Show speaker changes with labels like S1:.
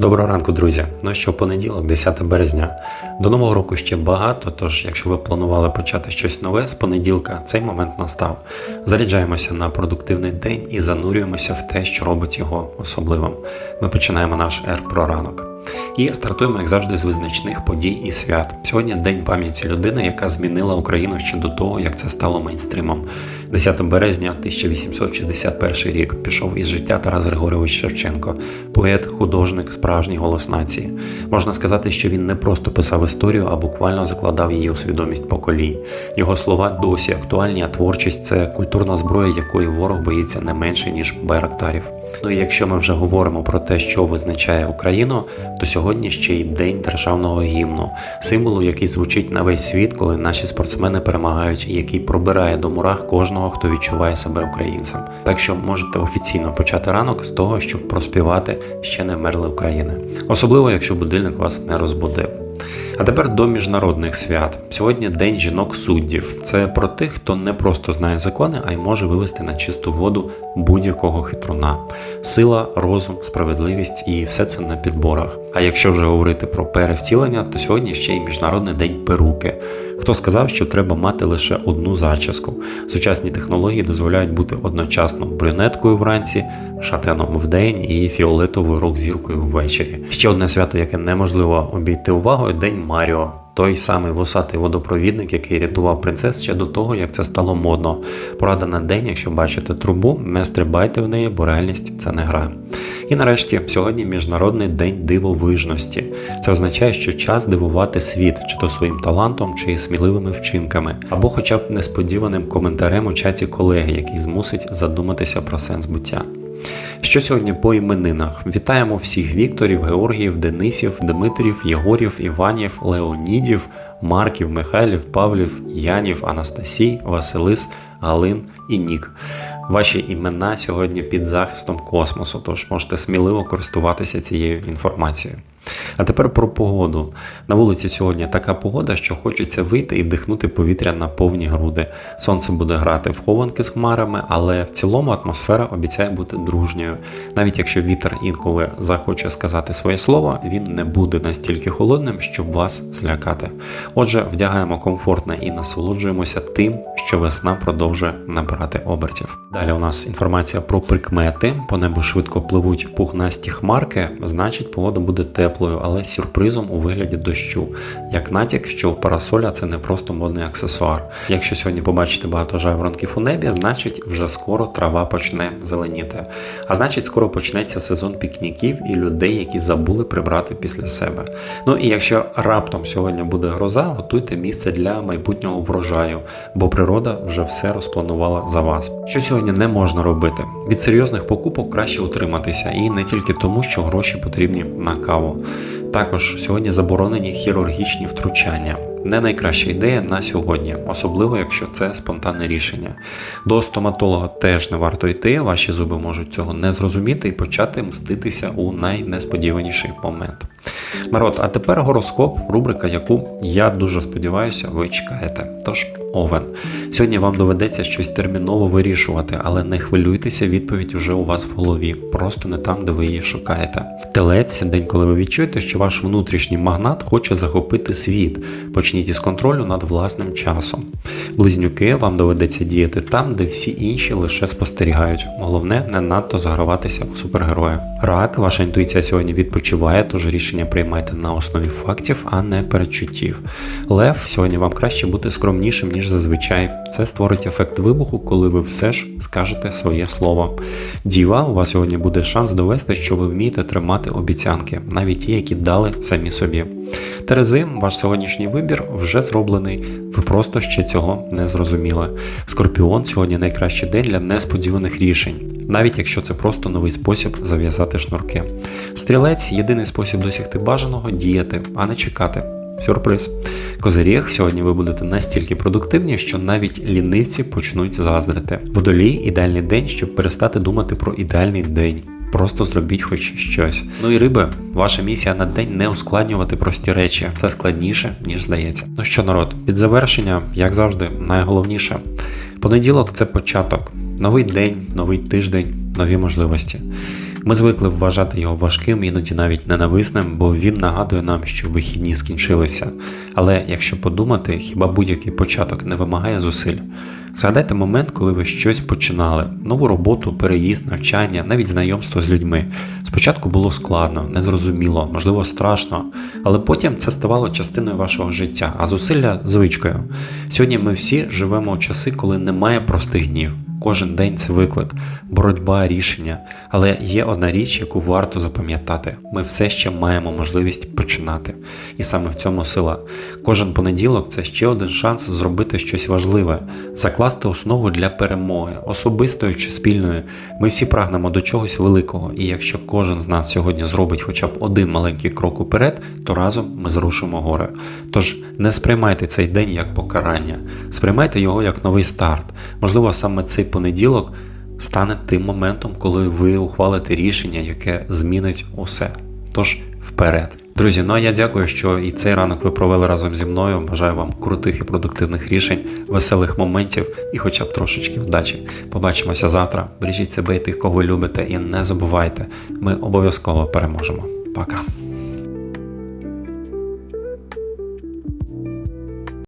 S1: Доброго ранку, друзі. Ну що, понеділок, 10 березня. До нового року ще багато. Тож, якщо ви планували почати щось нове з понеділка, цей момент настав. Заряджаємося на продуктивний день і занурюємося в те, що робить його особливим. Ми починаємо наш ер про ранок. І стартуємо, як завжди, з визначних подій і свят. Сьогодні день пам'яті людини, яка змінила Україну ще до того, як це стало мейнстримом. 10 березня 1861 рік пішов із життя Тарас Григорович Шевченко, поет, художник, справжній голос нації. Можна сказати, що він не просто писав історію, а буквально закладав її у свідомість поколінь. Його слова досі актуальні, а творчість це культурна зброя, якої ворог боїться не менше ніж байрактарів. Ну і якщо ми вже говоримо про те, що визначає Україну, то сьогодні ще й день державного гімну, символу, який звучить на весь світ, коли наші спортсмени перемагають, і який пробирає до мурах кожного, хто відчуває себе українцем. Так що можете офіційно почати ранок з того, щоб проспівати ще не вмерли України, особливо якщо будильник вас не розбудив. А тепер до міжнародних свят. Сьогодні День жінок суддів. Це про тих, хто не просто знає закони, а й може вивести на чисту воду будь-якого хитруна. Сила, розум, справедливість і все це на підборах. А якщо вже говорити про перевтілення, то сьогодні ще й міжнародний день перуки. Хто сказав, що треба мати лише одну зачіску? Сучасні технології дозволяють бути одночасно брюнеткою вранці, шатеном вдень і фіолетовою рок-зіркою ввечері. Ще одне свято, яке неможливо обійти увагою День Маріо. Той самий вусатий водопровідник, який рятував принцес ще до того, як це стало модно. Порада на день, якщо бачите трубу, не стрибайте в неї, бо реальність це не гра. І нарешті сьогодні міжнародний день дивовижності. Це означає, що час дивувати світ, чи то своїм талантом, чи сміливими вчинками, або хоча б несподіваним коментарем у чаті колеги, який змусить задуматися про сенс буття. Що сьогодні по іменинах? Вітаємо всіх Вікторів, Георгіїв, Денисів, Дмитрів, Єгорів, Іванів, Леонідів, Марків, Михайлів, Павлів, Янів, Анастасій, Василис, Галин і Нік. Ваші імена сьогодні під захистом космосу, тож можете сміливо користуватися цією інформацією. А тепер про погоду. На вулиці сьогодні така погода, що хочеться вийти і вдихнути повітря на повні груди. Сонце буде грати в хованки з хмарами, але в цілому атмосфера обіцяє бути дружньою. Навіть якщо вітер інколи захоче сказати своє слово, він не буде настільки холодним, щоб вас злякати. Отже, вдягаємо комфортно і насолоджуємося тим, що весна продовжує набирати обертів. Далі у нас інформація про прикмети. По небу швидко пливуть пухнасті хмарки, значить, погода буде теплою, але з сюрпризом у вигляді дощу. Як натяк, що парасоля це не просто модний аксесуар. Якщо сьогодні побачите багато жайворонків у небі, значить вже скоро трава почне зеленіти. А значить, скоро почнеться сезон пікніків і людей, які забули прибрати після себе. Ну і якщо раптом сьогодні буде гроза, готуйте місце для майбутнього врожаю, бо природа вже все розпланувала за вас. Що сьогодні не можна робити? Від серйозних покупок краще утриматися, і не тільки тому, що гроші потрібні на каву. Також сьогодні заборонені хірургічні втручання. Не найкраща ідея на сьогодні, особливо якщо це спонтанне рішення. До стоматолога теж не варто йти, ваші зуби можуть цього не зрозуміти і почати мститися у найнесподіваніший момент. Народ, а тепер гороскоп, рубрика, яку я дуже сподіваюся, ви чекаєте. Тож, овен. Сьогодні вам доведеться щось терміново вирішувати, але не хвилюйтеся, відповідь уже у вас в голові, просто не там, де ви її шукаєте. Телець, день, коли ви відчуєте, що ваш внутрішній магнат хоче захопити світ. Почніть із контролю над власним часом. Близнюки вам доведеться діяти там, де всі інші лише спостерігають. Головне, не надто заграватися у супергероя. Рак, ваша інтуїція сьогодні відпочиває, тож рішення приймайте на основі фактів, а не передчуттів. Лев, сьогодні вам краще бути скромнішим, ніж зазвичай. Це створить ефект вибуху, коли ви все ж скажете своє слово. Діва, у вас сьогодні буде шанс довести, що ви вмієте тримати обіцянки, навіть ті, які дали самі собі. Терези, ваш сьогоднішній вибір вже зроблений. Ви просто ще цього не зрозуміли. Скорпіон сьогодні найкращий день для несподіваних рішень, навіть якщо це просто новий спосіб зав'язати шнурки. Стрілець єдиний спосіб досягти бажаного діяти, а не чекати. Сюрприз. Козиріг, сьогодні ви будете настільки продуктивні, що навіть лінивці почнуть заздрити. Водолій ідеальний день, щоб перестати думати про ідеальний день. Просто зробіть хоч щось. Ну і риби, ваша місія на день не ускладнювати прості речі. Це складніше, ніж здається. Ну що, народ, під завершення, як завжди, найголовніше. Понеділок це початок. Новий день, новий тиждень, нові можливості. Ми звикли вважати його важким, іноді навіть ненависним, бо він нагадує нам, що вихідні скінчилися. Але якщо подумати, хіба будь-який початок не вимагає зусиль? Згадайте момент, коли ви щось починали: нову роботу, переїзд, навчання, навіть знайомство з людьми. Спочатку було складно, незрозуміло, можливо, страшно, але потім це ставало частиною вашого життя, а зусилля звичкою. Сьогодні ми всі живемо у часи, коли немає простих днів. Кожен день це виклик, боротьба, рішення. Але є одна річ, яку варто запам'ятати: ми все ще маємо можливість починати. І саме в цьому сила. Кожен понеділок це ще один шанс зробити щось важливе, закласти основу для перемоги, особистої чи спільної. Ми всі прагнемо до чогось великого, і якщо кожен з нас сьогодні зробить хоча б один маленький крок уперед, то разом ми зрушимо гори. Тож не сприймайте цей день як покарання, сприймайте його як новий старт. Можливо, саме цей понеділок стане тим моментом, коли ви ухвалите рішення, яке змінить усе. Тож вперед. Друзі, ну а я дякую, що і цей ранок ви провели разом зі мною. Бажаю вам крутих і продуктивних рішень, веселих моментів і хоча б трошечки вдачі. Побачимося завтра. Бережіть себе і тих, кого любите, і не забувайте, ми обов'язково переможемо. Пока.